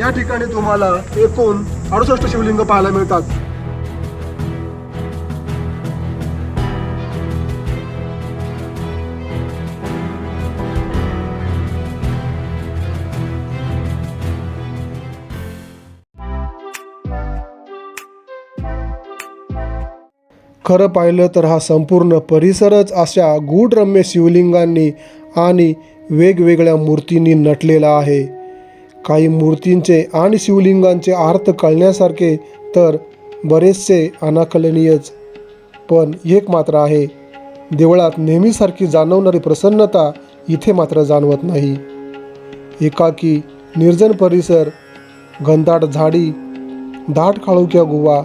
या ठिकाणी तुम्हाला एकूण अडुसष्ट शिवलिंग पाहायला मिळतात. खरं पाहिलं तर हा संपूर्ण परिसरच अशा गूढरम्य शिवलिंगांनी आणि वेगवेगळ्या मूर्तींनी नटलेला आहे. काही मूर्तींचे आणि शिवलिंगांचे अर्थ कळण्यासारखे तर बरेचसे अनाकलनीयच. पण एक मात्र आहे देवळात नेहमीसारखी जाणवणारी प्रसन्नता इथे मात्र जाणवत नाही. एकाकी निर्जन परिसर घनदाट झाडी दाट खाळुक्या गुवा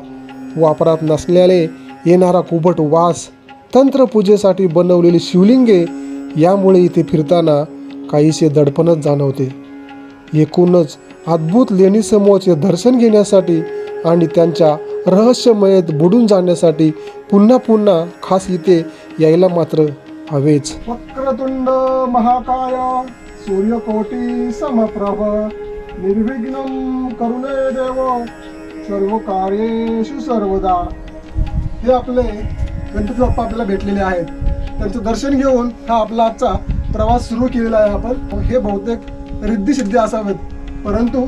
वापरात नसल्याने येणारा कुबट वास तंत्रपूजेसाठी बनवलेली शिवलिंगे यामुळे इथे फिरताना काहीसे दडपणच जाणवते. एकूणच अद्भुत लेणीसमोरचे दर्शन घेण्यासाठी आणि त्यांच्या रहस्यमयेत बुडून जाण्यासाठी पुन्हा पुन्हा खास इथे यायला मात्र हवेच. वक्रतुंड महाकाय सूर्यकोटी समप्रभ निर्विघ्न करुणे देव सर्व कार्येशु सर्वदा. हे आपले गणपती बाप्पा आपल्याला भेटलेले आहेत. त्यांचं दर्शन घेऊन हा आपला आजचा प्रवास सुरू केलेला आहे आपण. हे बहुतेक रिद्धिसिद्धी असावेत. परंतु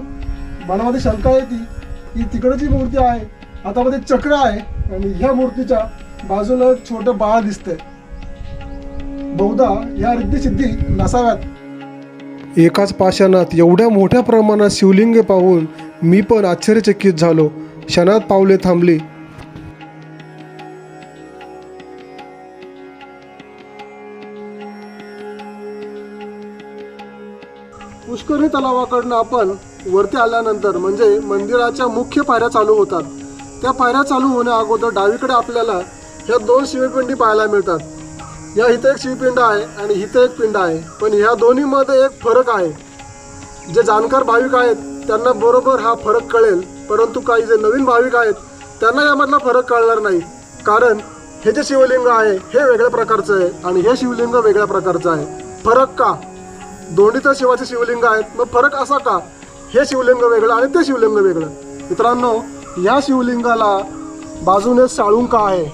मनामध्ये शंका येते की तिकडची जी मूर्ती आहे हातामध्ये चक्र आहे आणि ह्या मूर्तीच्या बाजूला एक छोटं बाळ दिसतंय. बहुधा या रिद्धिसिद्धी नसाव्यात. एकाच पाषाणात एवढ्या मोठ्या प्रमाणात शिवलिंगे पाहून मी पण आश्चर्यचकित झालो. क्षणात पावले थांबली. पुष्करी तलावाकडनं आपण वरती आल्यानंतर म्हणजे मंदिराच्या मुख्य पायऱ्या चालू होतात. त्या पायऱ्या चालू होण्या अगोदर डावीकडे आपल्याला ह्या दोन शिवपिंडी पाहायला मिळतात. या इथे एक शिवपिंड आहे आणि इथे एक पिंड आहे. पण ह्या दोन्हीमध्ये एक फरक आहे. जे जाणकार भाविक आहेत त्यांना बरोबर हा फरक कळेल. परंतु काही जे नवीन भाविक आहेत त्यांना यामधला फरक कळणार नाही. कारण हे जे शिवलिंग आहे हे वेगळ्या प्रकारचं आहे आणि हे शिवलिंग वेगळ्या प्रकारचं आहे. फरक का? दोन्ही तर शिवाचे शिवलिंग आहेत. मग फरक असा का? हे शिवलिंग वेगळं आणि ते शिवलिंग वेगळं. मित्रांनो या शिवलिंगाला बाजूने साळुंका आहे.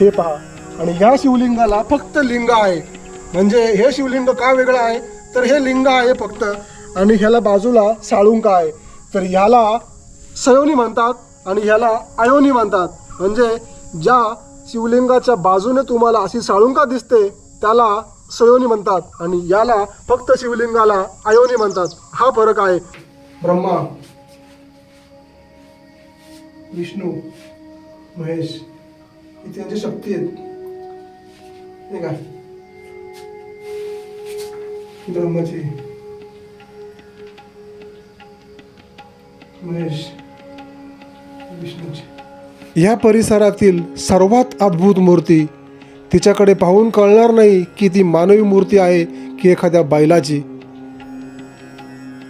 हे पहा. आणि ह्या शिवलिंगाला फक्त लिंग आहे. म्हणजे हे शिवलिंग का वेगळं आहे? तर हे लिंग आहे फक्त. आणि ह्याला बाजूला साळुंका आहे. तर ह्याला सयोनी म्हणतात आणि ह्याला अयोनी म्हणतात. म्हणजे ज्या शिवलिंगाच्या बाजूने तुम्हाला अशी साळुंका दिसते त्याला सयोनी म्हणतात आणि याला फक्त शिवलिंगाला अयोनी म्हणतात. हा फरक आहे. ब्रह्मा विष्णू महेश त्यांची शक्ती आहेत. काय? ब्रह्माची. महेश विष्णूची. या परिसरातील सर्वात अद्भुत मूर्ती तिच्याकडे पाहून कळणार नाही की ती मानवी मूर्ती आहे की एखाद्या बैलाची.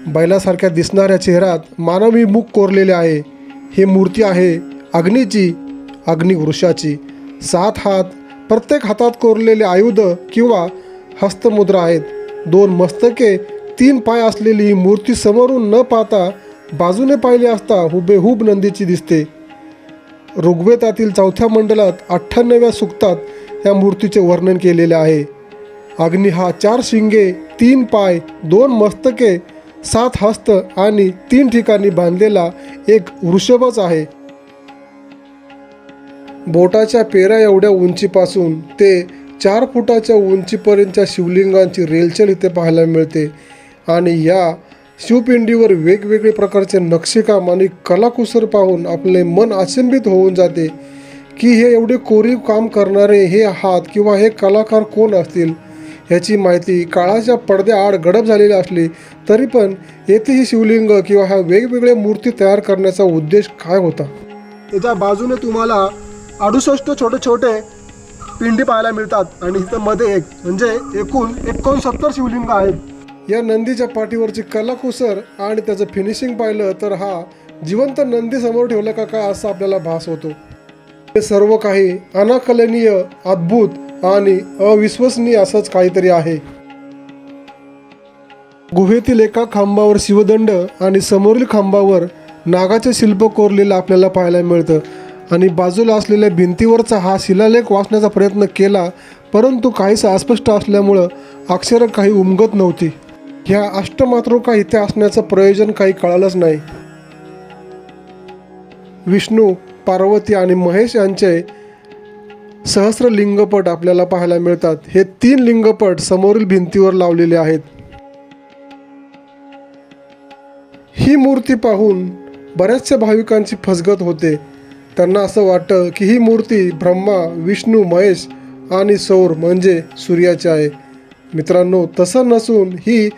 बैलासारख्या दिसणाऱ्या चेहऱ्यात मानवी मुख कोरलेले आहे. ही मूर्ती आहे अग्नीची अग्निवृषाची. सात हात प्रत्येक हातात कोरलेले आयुध किंवा हस्तमुद्रा आहेत. दोन मस्तके तीन पाय असलेली ही मूर्ती समोरून न पाहता बाजूने पाहिली असता हुबेहूब नंदीची दिसते. ऋग्वेदातील चौथ्या मंडलात अठ्ठ्याण्णव्या सुक्तात या मूर्तीचे वर्णन केलेले आहे. अग्नी हा चार शिंगे तीन पाय दोन मस्तके सात हस्त आणि तीन ठिकाणी बांधलेला एक वृषभच आहे. बोटाच्या पेरा एवढ्या उंचीपासून ते चार फुटाच्या उंचीपर्यंतच्या शिवलिंगांची रेलचेल इथे पाहायला मिळते आणि या शिवपिंडीवर वेगवेगळे प्रकारचे नक्षीकाम आणि कलाकुसर पाहून आपले मन अचंबित होऊन जाते. की हे एवढे कोरीव काम करणारे हे हात किंवा हे कलाकार कोण असतील ह्याची माहिती काळाच्या पडद्याआड गडप झालेली असली तरी पण येथे ही शिवलिंग किंवा ह्या वेगवेगळ्या मूर्ती तयार करण्याचा उद्देश काय होता? त्याच्या बाजूने तुम्हाला अडुसष्ट छोटे छोटे पिंडी पाहायला मिळतात आणि इथं मध्ये एक म्हणजे एकूण एकोणसत्तर शिवलिंग आहेत. या नंदीच्या पाठीवरची कलाकुसर आणि त्याचं फिनिशिंग पाहिलं तर हा जिवंत नंदी समोर ठेवला का काय असा आपल्याला भास होतो. हे सर्व काही अनाकलनीय अद्भुत आणि अविश्वसनीय असंच काहीतरी आहे. गुहेतील एका खांबावर शिवदंड आणि समोरील खांबावर नागाचे शिल्प कोरलेलं आपल्याला पाहायला मिळतं. आणि बाजूला असलेल्या भिंतीवरचा हा शिलालेख वाचण्याचा प्रयत्न केला परंतु काहीसा अस्पष्ट असल्यामुळं अक्षरं काही उमगत नव्हती. ह्या अष्टमातृका इथे असण्याचं प्रयोजन काही कळालंच नाही. विष्णू पार्वती आणि महेश यांचे सहस्र लिंगपट आपल्याला पाहायला मिळतात. हे तीन लिंगपट समोरील भिंतीवर लावलेले आहेत. ही मूर्ती पाहून बऱ्याचशा भाविकांची फसगत होते. त्यांना असं वाटतं की ही मूर्ती ब्रह्मा विष्णू महेश आणि सौर म्हणजे सूर्याची आहे. मित्रांनो तसं नसून ही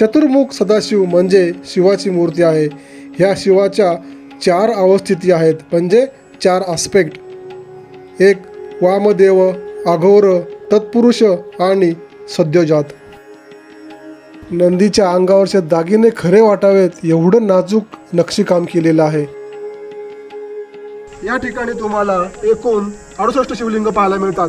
चतुर्मुख सदाशिव म्हणजे शिवाची मूर्ती आहे. ह्या शिवाच्या चार अवस्थिती आहेत. म्हणजे चार आस्पेक्ट एक वामदेव अघोर तत्पुरुष आणि सद्योजात. नंदीच्या अंगावरचे दागिने खरे वाटावेत एवढं नाजूक नक्षीकाम केलेलं आहे. या ठिकाणी तुम्हाला एकूण अडुसष्ट शिवलिंग पाहायला मिळतात.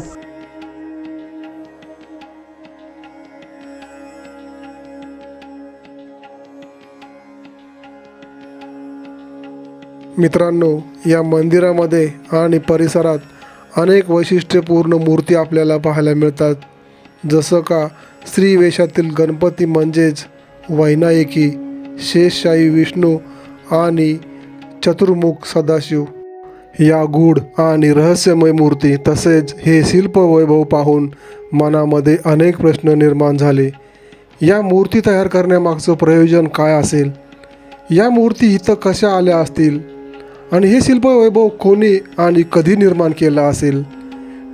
मित्रांनो या मंदिरामध्ये आणि परिसरात अनेक वैशिष्ट्यपूर्ण मूर्ती आपल्याला पाहायला मिळतात. जसं का स्त्री वेशातील गणपती म्हणजेच वैनायकी शेषशाही विष्णू आणि चतुर्मुख सदाशिव. या गूढ आणि रहस्यमय मूर्ती तसेच हे शिल्प वैभव पाहून मनामध्ये अनेक प्रश्न निर्माण झाले. या मूर्ती तयार करण्यामागचं प्रयोजन काय असेल? या मूर्ती इथं कशा आल्या असतील? आणि हे शिल्पवैभव कोणी आणि कधी निर्माण केलं असेल?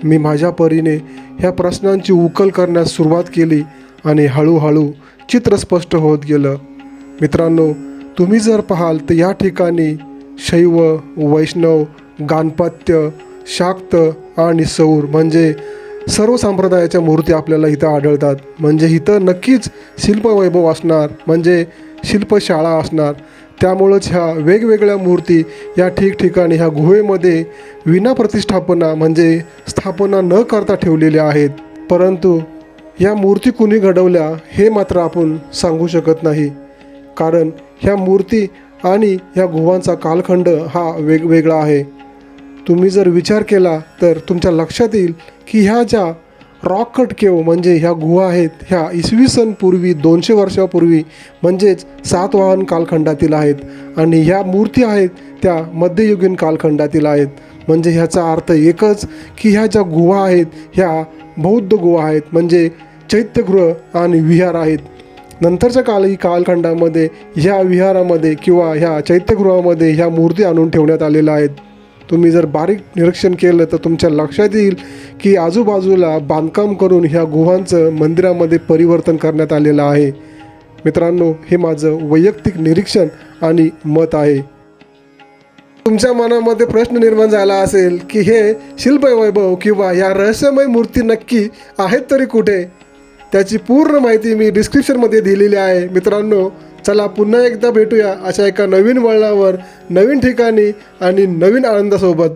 मी माझ्या परीने ह्या प्रश्नांची उकल करण्यास सुरुवात केली आणि हळूहळू चित्र स्पष्ट होत गेलं. मित्रांनो तुम्ही जर पाहाल तर या ठिकाणी शैव वैष्णव गाणपत्य शाक्त आणि सौर म्हणजे सर्व संप्रदायाच्या मूर्ती आपल्याला इथं आढळतात. म्हणजे इथं नक्कीच शिल्पवैभव असणार म्हणजे शिल्पशाळा असणार. त्यामुळंच ह्या वेगवेगळ्या मूर्ती या ठिकठिकाणी ह्या गुहेमध्ये विना प्रतिष्ठापना म्हणजे स्थापना न करता ठेवलेल्या आहेत. परंतु ह्या मूर्ती कुणी घडवल्या हे मात्र आपण सांगू शकत नाही. कारण ह्या मूर्ती आणि ह्या गुहांचा कालखंड हा वेगवेगळा आहे. तुम्ही जर विचार केला तर तुमच्या लक्षात येईल की ह्या ज्या रॉक कट केव म्हणजे ह्या गुहा आहेत ह्या इसवी सन पूर्वी दोनशे वर्षापूर्वी म्हणजेच सातवाहन कालखंडातील आहेत. आणि ह्या मूर्ती आहेत त्या मध्ययुगीन कालखंडातील आहेत. म्हणजे ह्याचा अर्थ एकच की ह्या ज्या गुहा आहेत ह्या बौद्ध गुहा आहेत म्हणजे चैत्यगृह आणि विहार आहेत. नंतरच्या काळी कालखंडामध्ये ह्या विहारामध्ये किंवा ह्या चैत्यगृहामध्ये ह्या मूर्ती आणून ठेवण्यात आलेल्या आहेत. तुम्ही जर बारीक निरीक्षण केलं तर तुमच्या लक्षात येईल की आजूबाजूला बांधकाम करून ह्या गुहांचं मंदिरामध्ये परिवर्तन करण्यात आलेलं आहे. मित्रांनो हे माझं वैयक्तिक निरीक्षण आणि मत आहे. तुमच्या मनामध्ये प्रश्न निर्माण झाला असेल की हे शिल्पवैभव किंवा या रहस्यमय मूर्ती नक्की आहेत तरी कुठे? त्याची पूर्ण माहिती मी डिस्क्रिप्शनमध्ये दिलेली आहे. मित्रांनो चला पुन्हा एकदा भेटूया अशा एका नवीन वळणावर नवीन ठिकाणी आणि नवीन आनंदासोबत.